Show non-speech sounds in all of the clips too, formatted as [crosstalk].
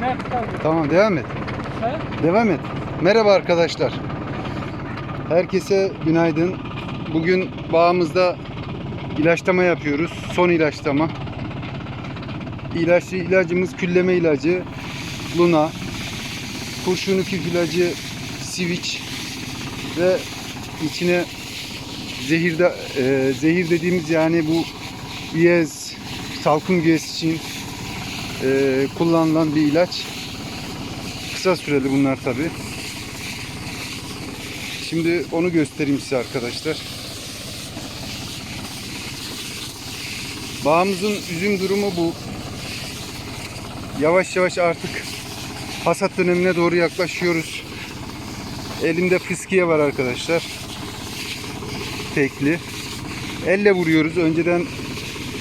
Mert. Tamam devam et. Devam et. Merhaba arkadaşlar. Herkese günaydın. Bugün bağımızda ilaçlama yapıyoruz. Son ilaçlama. İlaç, ilacımız külleme ilacı Luna. Kurşun küf ilacı Switch ve içine zehir de, e, zehir dediğimiz yani bu üyez, salkım üyesi için e, kullanılan bir ilaç. Kısa süreli bunlar tabi. Şimdi onu göstereyim size arkadaşlar. Bağımızın üzüm durumu bu. Yavaş yavaş artık hasat dönemine doğru yaklaşıyoruz. Elimde fıskiye var arkadaşlar. Tekli. Elle vuruyoruz. Önceden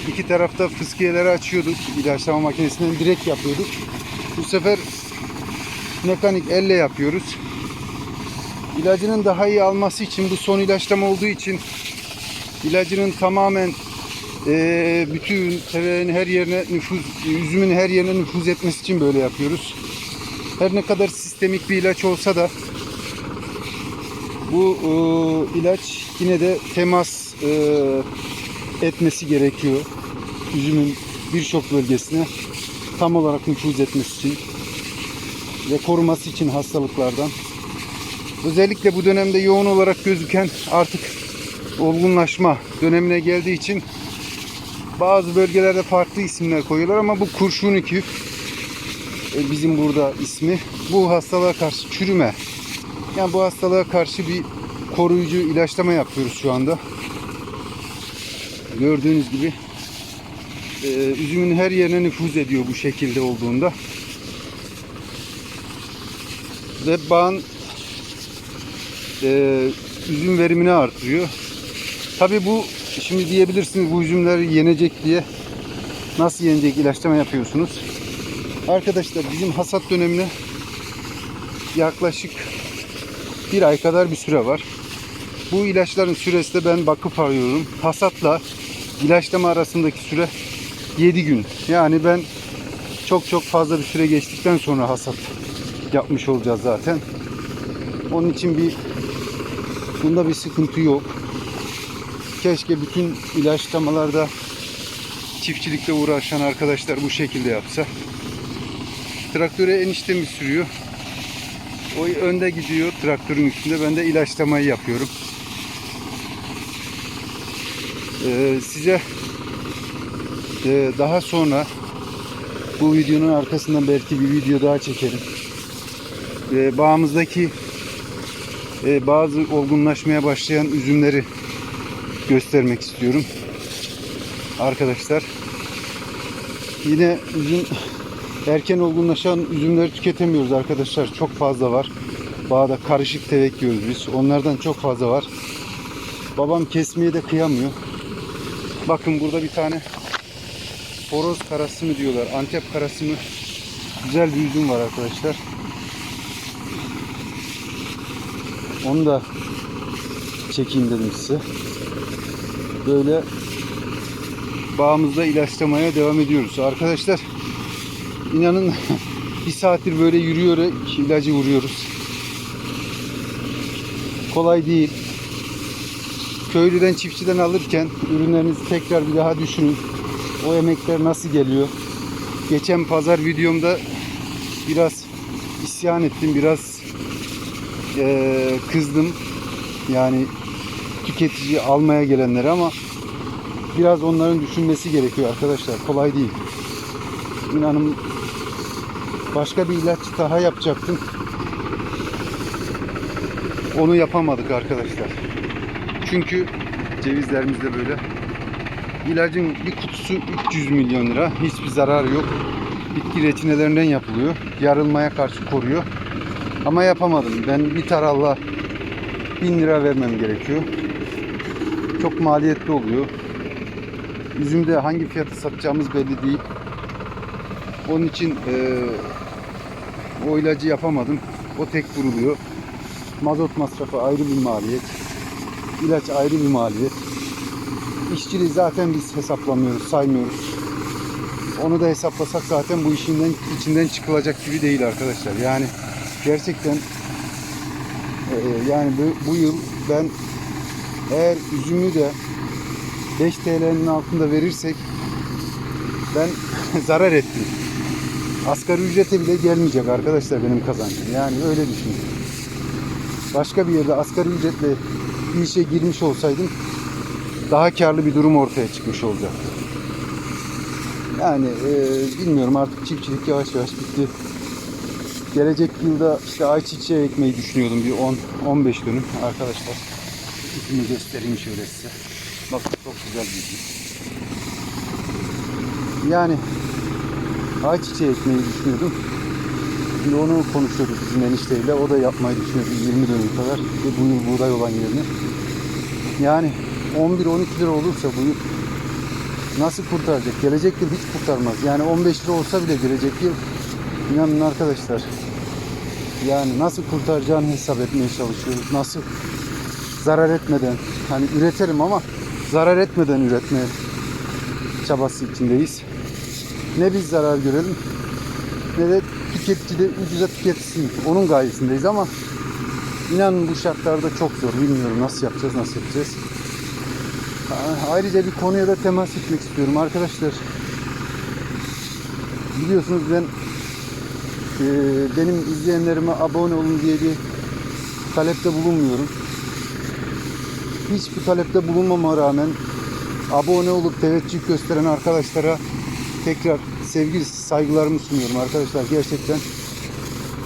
iki tarafta fıskiyeleri açıyorduk. İlaçlama makinesinden direkt yapıyorduk. Bu sefer mekanik elle yapıyoruz. İlacının daha iyi alması için bu son ilaçlama olduğu için ilacının tamamen eee, bütün tereyaağın her yerine nüfuz, üzümün her yerine nüfuz etmesi için böyle yapıyoruz. Her ne kadar sistemik bir ilaç olsa da bu eee, ilaç yine de temas eee, etmesi gerekiyor. Üzümün birçok bölgesine tam olarak nüfuz etmesi için ve koruması için hastalıklardan. Özellikle bu dönemde yoğun olarak gözüken artık olgunlaşma dönemine geldiği için bazı bölgelerde farklı isimler koyuyorlar ama bu kurşun küf e, bizim burada ismi. Bu hastalığa karşı çürüme. Yani bu hastalığa karşı bir koruyucu ilaçlama yapıyoruz şu anda. Gördüğünüz gibi e, üzümün her yerine nüfuz ediyor bu şekilde olduğunda. Ve bağın e, üzüm verimini artırıyor. Tabi bu şimdi diyebilirsiniz bu üzümler yenecek diye nasıl yenecek ilaçlama yapıyorsunuz. Arkadaşlar bizim hasat dönemine yaklaşık bir ay kadar bir süre var. Bu ilaçların süresi de ben bakıp arıyorum. Hasatla ilaçlama arasındaki süre 7 gün. Yani ben çok çok fazla bir süre geçtikten sonra hasat yapmış olacağız zaten. Onun için bir bunda bir sıkıntı yok. Keşke bütün ilaçlamalarda çiftçilikle uğraşan arkadaşlar bu şekilde yapsa. Traktöre eniştemiz sürüyor. O önde gidiyor traktörün üstünde. Ben de ilaçlamayı yapıyorum. Ee, size e, daha sonra bu videonun arkasından belki bir video daha çekerim. Ee, bağımızdaki e, bazı olgunlaşmaya başlayan üzümleri göstermek istiyorum. Arkadaşlar yine üzüm erken olgunlaşan üzümleri tüketemiyoruz arkadaşlar. Çok fazla var. Bağda karışık tevek yiyoruz biz. Onlardan çok fazla var. Babam kesmeye de kıyamıyor. Bakın burada bir tane horoz karası mı diyorlar. Antep karası mı? Güzel bir üzüm var arkadaşlar. Onu da çekeyim dedim size. Böyle bağımızda ilaçlamaya devam ediyoruz. Arkadaşlar inanın [laughs] bir saattir böyle yürüyor ilacı vuruyoruz. Kolay değil. Köylüden çiftçiden alırken ürünlerinizi tekrar bir daha düşünün. O emekler nasıl geliyor? Geçen pazar videomda biraz isyan ettim. Biraz eee, kızdım. Yani tüketici almaya gelenlere ama biraz onların düşünmesi gerekiyor arkadaşlar. Kolay değil. İnanın başka bir ilaç daha yapacaktım. Onu yapamadık arkadaşlar. Çünkü cevizlerimiz de böyle. İlacın bir kutusu 300 milyon lira. Hiçbir zararı yok. Bitki reçinelerinden yapılıyor. Yarılmaya karşı koruyor. Ama yapamadım. Ben bir taralla 1000 lira vermem gerekiyor. Çok maliyetli oluyor. Üzümde hangi fiyatı satacağımız belli değil. Onun için eee, o ilacı yapamadım. O tek vuruluyor. Mazot masrafı ayrı bir maliyet. İlaç ayrı bir maliyet. İşçiliği zaten biz hesaplamıyoruz, saymıyoruz. onu da hesaplasak zaten bu işinden içinden çıkılacak gibi değil arkadaşlar. Yani gerçekten e, yani bu, bu yıl ben eğer üzümü de 5 TL'nin altında verirsek ben [laughs] zarar ettim. Asgari ücrete bile gelmeyecek arkadaşlar benim kazancım. Yani öyle düşünün. Başka bir yerde asgari ücretle bir işe girmiş olsaydım daha karlı bir durum ortaya çıkmış olacaktı. Yani e, bilmiyorum artık çiftçilik yavaş yavaş bitti. Gelecek yılda işte ayçiçeği ekmeyi düşünüyordum bir 10 15 dönüm arkadaşlar. Üzümü göstereyim şöyle size. Bakın çok güzel bir üzüm. Yani ayçiçeği ekmeyi düşünüyordum. Şimdi onu konuşuyoruz bizim enişteyle. O da yapmayı düşünüyordu 20 dönüm kadar. Ve bu yıl buğday olan yerini. Yani 11-12 lira olursa bu yıl nasıl kurtaracak? Gelecek yıl hiç kurtarmaz. Yani 15 lira olsa bile gelecek yıl inanın arkadaşlar yani nasıl kurtaracağını hesap etmeye çalışıyoruz. Nasıl zarar etmeden hani üretelim ama zarar etmeden üretmeye çabası içindeyiz. Ne biz zarar görelim ne de tüketici de ucuza tüketsin. Onun gayesindeyiz ama inanın bu şartlarda çok zor. Bilmiyorum nasıl yapacağız, nasıl yapacağız. A- Ayrıca bir konuya da temas etmek istiyorum arkadaşlar. Biliyorsunuz ben e, benim izleyenlerime abone olun diye bir talepte bulunmuyorum. Hiçbir talepte bulunmama rağmen abone olup teveccüh gösteren arkadaşlara tekrar sevgi saygılarımı sunuyorum arkadaşlar gerçekten.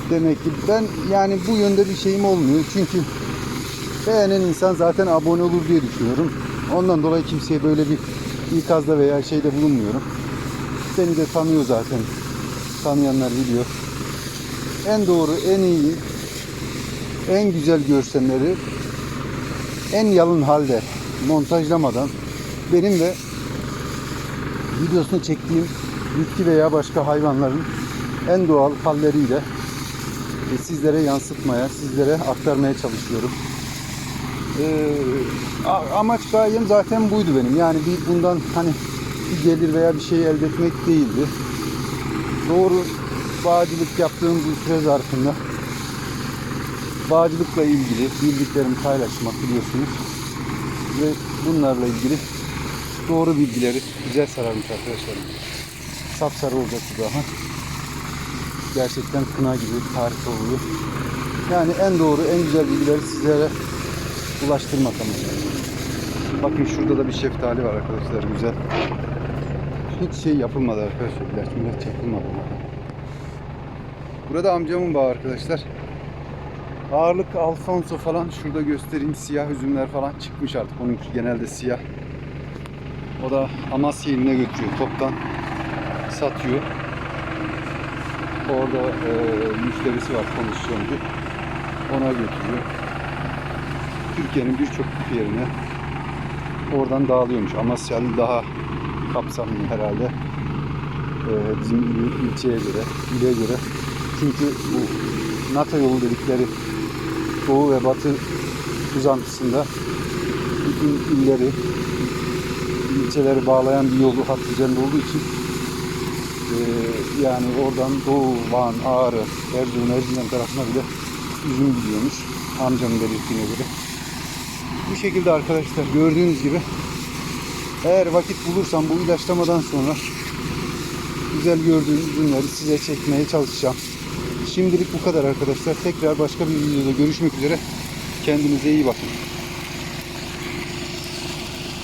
Demek ki ben yani bu yönde bir şeyim olmuyor. Çünkü beğenen insan zaten abone olur diye düşünüyorum. Ondan dolayı kimseye böyle bir ikazda veya şeyde bulunmuyorum. Beni de tanıyor zaten. Tanıyanlar biliyor. En doğru, en iyi, en güzel görselleri en yalın halde montajlamadan benim ve videosunu çektiğim bitki veya başka hayvanların en doğal halleriyle e, sizlere yansıtmaya, sizlere aktarmaya çalışıyorum. Ee, amaç gayem zaten buydu benim. Yani bir bundan hani bir gelir veya bir şey elde etmek değildi. Doğru bağcılık yaptığım bu süre zarfında bağcılıkla ilgili bildiklerimi paylaşmak biliyorsunuz. Ve bunlarla ilgili doğru bilgileri güzel sararmış arkadaşlarım. Sapsarı olacak bu daha. Gerçekten kına gibi tarif oluyor. Yani en doğru, en güzel bilgileri sizlere ulaştırmak amacı. Bakın şurada da bir şeftali var arkadaşlar güzel. Hiç şey yapılmadı arkadaşlar. İlaç milaç yapılmadı. Burada amcamın bağı arkadaşlar. Ağırlık Alfonso falan şurada göstereyim siyah üzümler falan çıkmış artık. Onunki genelde siyah. O da Amasya iline götürüyor. Toptan satıyor. Orada e, müşterisi var komisyoncu. Ona götürüyor. Türkiye'nin birçok yerine oradan dağılıyormuş. Amasyalı daha kapsamlı herhalde. E, bizim il, ilçeye göre, ile göre. Çünkü bu NATO yolu dedikleri doğu ve batı uzantısında bütün illeri, ilçeleri bağlayan bir yolu hat üzerinde olduğu için e, yani oradan Doğu, Van, Ağrı, Erzurum, Erzincan tarafına bile üzüm gidiyormuş amcamın belirttiğine göre. Bu şekilde arkadaşlar gördüğünüz gibi eğer vakit bulursam bu ilaçlamadan sonra güzel gördüğünüz ürünleri size çekmeye çalışacağım. Şimdilik bu kadar arkadaşlar. Tekrar başka bir videoda görüşmek üzere. Kendinize iyi bakın.